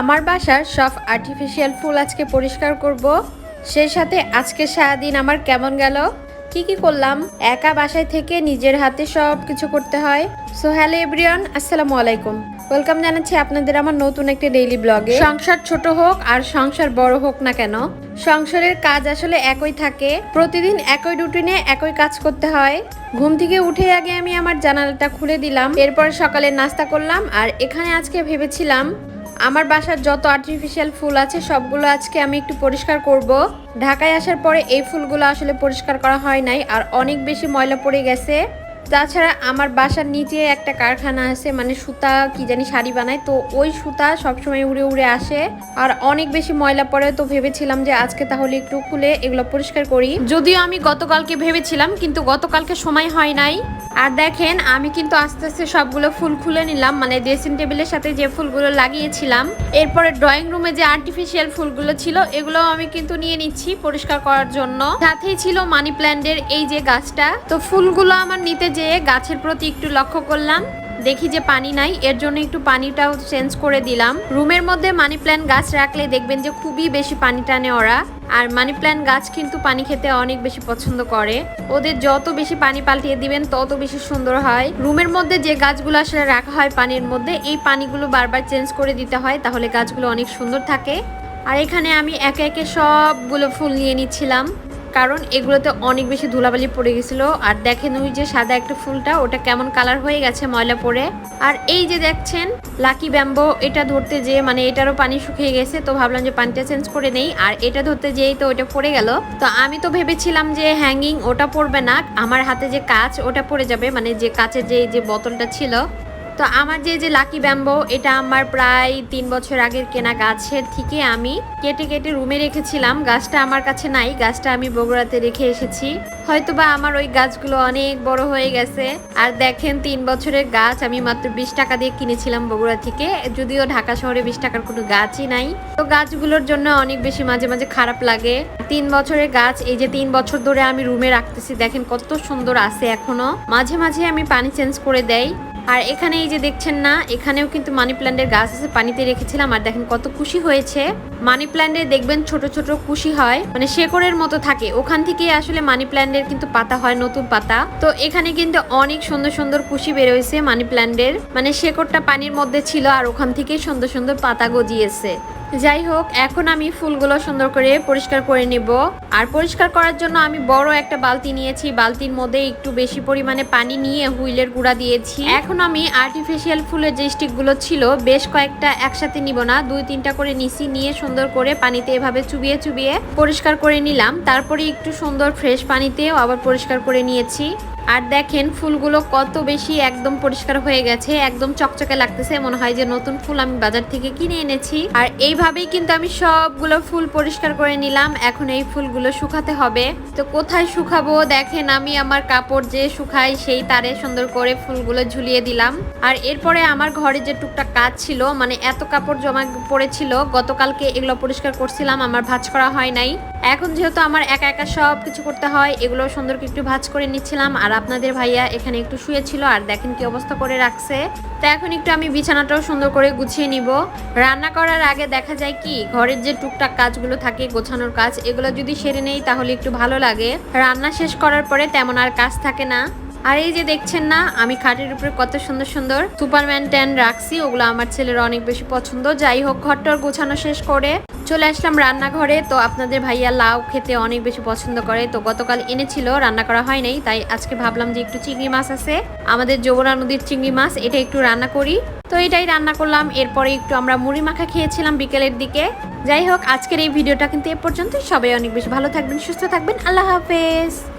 আমার বাসার সব আর্টিফিশিয়াল ফুল আজকে পরিষ্কার করব। সেই সাথে আজকে সারাদিন আমার কেমন গেল? কি কি করলাম? একা বাসায় থেকে নিজের হাতে সব কিছু করতে হয়। সো হ্যালো এভরিওয়ান আসসালামু আলাইকুম। ওয়েলকাম জানাচ্ছি আপনাদের আমার নতুন একটি ডেইলি ব্লগে সংসার ছোট হোক আর সংসার বড় হোক না কেন, সংসারের কাজ আসলে একই থাকে। প্রতিদিন একই রুটিনে একই কাজ করতে হয়। ঘুম থেকে উঠে আগে আমি আমার জানালাটা খুলে দিলাম। এরপর সকালে নাস্তা করলাম। আর এখানে আজকে ভেবেছিলাম আমার বাসার যত আর্টিফিশিয়াল ফুল আছে, সবগুলো আজকে আমি একটু পরিষ্কার করব। ঢাকায় আসার পরে এই ফুলগুলো আসলে পরিষ্কার করা হয় নাই, আর অনেক বেশি ময়লা পড়ে গেছে। তাছাড়া আমার বাসার নিচে একটা কারখানা আছে মানে সুতা কি জানি শাড়ি বানায়, তো ওই সুতা সবসময় উড়ে উড়ে আসে। আর অনেক বেশি ময়লা পড়ে তো ভেবেছিলাম যে আজকে তাহলে একটু খুলে এগুলো পরিষ্কার করি। যদিও আমি গতকালকে ভেবেছিলাম, কিন্তু গতকালকে সময় হয় নাই। আর দেখেন, আমি কিন্তু আস্তে আস্তে সবগুলো ফুল খুলে নিলাম মানে ড্রেসিং টেবিলের সাথে যে ফুলগুলো লাগিয়েছিলাম। এরপরে ড্রয়িং রুমে যে আর্টিফিশিয়াল ফুলগুলো ছিল এগুলো আমি কিন্তু নিয়ে নিচ্ছি পরিষ্কার করার জন্য। সাথেই ছিল মানি প্ল্যান্টের এই যে গাছটা, তো ফুলগুলো আমার নিতে যেয়ে গাছের প্রতি একটু লক্ষ্য করলাম। দেখি যে পানি নাই, এর জন্য একটু পানিটাও চেঞ্জ করে দিলাম। রুমের মধ্যে মানি প্ল্যান্ট গাছ রাখলে দেখবেন যে খুবই বেশি পানি টানে ওরা। আর মানি প্ল্যান্ট গাছ কিন্তু পানি খেতে অনেক বেশি পছন্দ করে। ওদের যত বেশি পানি পাল্টিয়ে দিবেন, তত বেশি সুন্দর হয়। রুমের মধ্যে যে গাছগুলো আসলে রাখা হয় পানির মধ্যে, এই পানিগুলো বারবার চেঞ্জ করে দিতে হয়, তাহলে গাছগুলো অনেক সুন্দর থাকে। আর এখানে আমি একে একে সবগুলো ফুল নিয়ে নিচ্ছিলাম। কারণ এগুলোতে অনেক বেশি ধুলাবালি পড়ে গেছিল। আর দেখেন ওই যে সাদা একটা ফুলটা, ওটা কেমন কালার হয়ে গেছে ময়লা পড়ে। আর এই যে দেখছেন লাকি ব্যাম্বো এটা ধরতে যেয়ে মানে এটারও পানি শুকিয়ে গেছে, তো ভাবলাম যে পানিটা চেঞ্জ করে নেই। আর এটা ধরতে যেয়েই তো ওটা পড়ে গেল। তো আমি তো ভেবেছিলাম যে হ্যাঙ্গিং ওটা পড়বে না, আমার হাতে যে কাচ ওটা পড়ে যাবে মানে যে কাচের যে যে বোতলটা ছিল। তো আমার যে যে লাকি ব্যাম্বো এটা আমার প্রায় তিন বছর আগের কেনা গাছের থেকে আমি কেটে কেটে রুমে রেখেছিলাম। গাছটা আমার কাছে নাই, গাছটা আমি বগুড়াতে রেখে এসেছি। হয়তোবা আমার ওই গাছগুলো অনেক বড় হয়ে গেছে। আর দেখেন, তিন বছরের গাছ, আমি মাত্র বিশ টাকা দিয়ে কিনেছিলাম বগুড়া থেকে। যদিও ঢাকা শহরে বিশ টাকার কোনো গাছই নাই। তো গাছগুলোর জন্য অনেক বেশি মাঝে মাঝে খারাপ লাগে। তিন বছরের গাছ, এই যে তিন বছর ধরে আমি রুমে রাখতেছি, দেখেন কত সুন্দর আছে এখনও। মাঝে মাঝে আমি পানি চেঞ্জ করে দেই। আর এখানে এই যে দেখছেন না, এখানেও কিন্তু মানি প্ল্যান্টের গাছ আছে, পানিতে রেখেছিলাম, আর দেখেন কত খুশি হয়েছে। মানি প্ল্যান্টে দেখবেন ছোট ছোট কুশি হয়। মানে শেকড়ের মতো থাকে। ওখান থেকে আসলে মানি প্ল্যান্টের কিন্তু পাতা হয়, নতুন পাতা। তো এখানে কিন্তু অনেক সুন্দর সুন্দর কুশি বেরোয়েছে মানি প্ল্যান্টের মানে শেকড়টা পানির মধ্যে ছিল আর ওখান থেকেই সুন্দর সুন্দর পাতা গজিয়েছে। যাই হোক, এখন আমি ফুলগুলো সুন্দর করে পরিষ্কার করে নিব। আর পরিষ্কার করার জন্য আমি বড় একটা বালতি নিয়েছি। বালতির মধ্যে একটু বেশি পরিমাণে পানি নিয়ে হুইলের গুঁড়া দিয়েছি। এখন আমি আর্টিফিশিয়াল ফুলের যে স্টিকগুলো ছিল, বেশ কয়েকটা একসাথে নিব না। দুই তিনটা করে নিছি, নিয়ে সুন্দর করে পানিতে এভাবে চুবিয়ে চুবিয়ে পরিষ্কার করে নিলাম। তারপরে একটু সুন্দর ফ্রেশ পানিতেও আবার পরিষ্কার করে নিয়েছি। আর দেখেন ফুলগুলো কত বেশি একদম পরিষ্কার হয়ে গেছে, একদম চকচকে লাগতেছে, মনে হয় যে নতুন ফুল আমি বাজার থেকে কিনে এনেছি। আর এইভাবেই কিন্তু আমি সবগুলো ফুল পরিষ্কার করে নিলাম, এখন এই ফুলগুলো শুকাতে হবে। তো কোথায় শুকাবো? দেখেন আমি আমার কাপড় যে শুকাই সেই তারে সুন্দর করে ফুলগুলো ঝুলিয়ে দিলাম। আর এরপরে আমার ঘরে যে টুকটাক কাজ ছিল মানে এত কাপড় জমা পড়েছিল, গতকালকে এগুলো পরিষ্কার করছিলাম, আমার ভাঁজ করা হয় নাই। এখন যেহেতু আমার একা একা সব কিছু করতে হয়, এগুলো সুন্দরকে একটু ভাজ করে নিচ্ছিলাম। আর আপনাদের ভাইয়া এখানে একটু শুয়েছিল আর দেখেন কি অবস্থা করে রাখছে। তো এখন একটু আমি বিছানাটাও সুন্দর করে গুছিয়ে নিব। রান্না করার আগে দেখা যায় কি, ঘরের যে টুকটাক কাজগুলো থাকে, গোছানোর কাজ, এগুলো যদি সেরে নেই তাহলে একটু ভালো লাগে। রান্না শেষ করার পরে তেমন আর কাজ থাকে না। আর এই যে দেখছেন না, আমি খাটের উপরে কত সুন্দর সুন্দর সুপারম্যান ট্যান রাখছি, ওগুলো আমার ছেলের অনেক বেশি পছন্দ। যাই হোক ঘরটার গোছানো শেষ করে চলে আসলাম রান্নাঘরে। তো আপনাদের ভাইয়া লাউ খেতে অনেক বেশি পছন্দ করে। তো গতকাল এনেছিল, রান্না করা হয় নাই। তাই আজকে ভাবলাম যে একটু চিংড়ি মাছ আছে। আমাদের যমুনা নদীর চিংড়ি মাছ, এটা একটু রান্না করি। তো এটাই রান্না করলাম। এরপরে একটু আমরা মুড়ি মাখা খেয়েছিলাম বিকেলের দিকে। যাই হোক, আজকের এই ভিডিওটা কিন্তু এ পর্যন্তই। সবাই অনেক বেশি ভালো থাকবেন, সুস্থ থাকবেন। আল্লাহ হাফেজ।